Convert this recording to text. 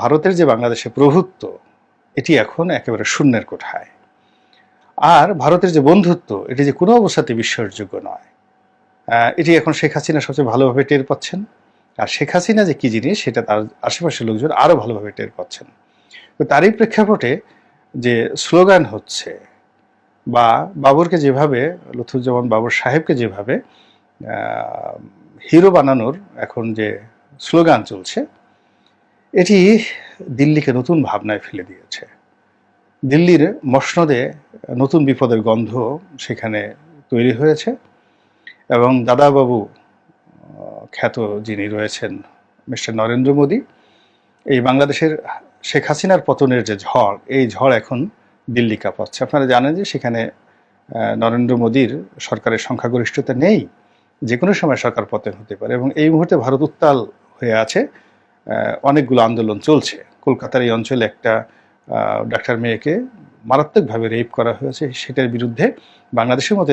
ভারতের যে বাংলাদেশে প্রভুত্ব, এটি এখন একেবারে শূন্যের কোঠায়। আর ভারতের যে বন্ধুত্ব, এটি যে কোনো অবস্থাতে বিশ্বাসযোগ্য নয়। এটি এখন শেখ হাসিনা সবচেয়ে ভালোভাবে টের পাচ্ছেন। আর শেখ হাসিনা যে কী জিনিস, সেটা তার আশেপাশের লোকজন আরও ভালোভাবে টের পাচ্ছেন। তো তারই প্রেক্ষাপটে যে স্লোগান হচ্ছে, বা বাবরকে যেভাবে লুথুজ্জামান বাবর সাহেবকে যেভাবে হিরো বানানোর এখন যে স্লোগান চলছে এটি দিল্লিকে নতুন ভাবনায় ফেলে দিয়েছে। দিল্লির মসনদে নতুন বিপদের গন্ধ সেখানে তৈরি হয়েছে এবং দাদাবাবু খ্যাত যিনি রয়েছেন মিস্টার নরেন্দ্র মোদী, এই বাংলাদেশের শেখ হাসিনার পতনের যে ঝড়, এই ঝড় এখন দিল্লি কাঁপাচ্ছে। আপনারা জানেন যে সেখানে নরেন্দ্র মোদীর সরকারের সংখ্যাগরিষ্ঠতা নেই যে কোনো সময় সরকার পতন হতে পারে এবং এই মুহূর্তে ভারত উত্তাল হয়ে আছে। অনেকগুলো আন্দোলন চলছে। কলকাতার এই অঞ্চলে একটা ডাক্তার মেয়েকে মারাত্মকভাবে রেপ করা হয়েছে। সেটার বিরুদ্ধে বাংলাদেশের মতো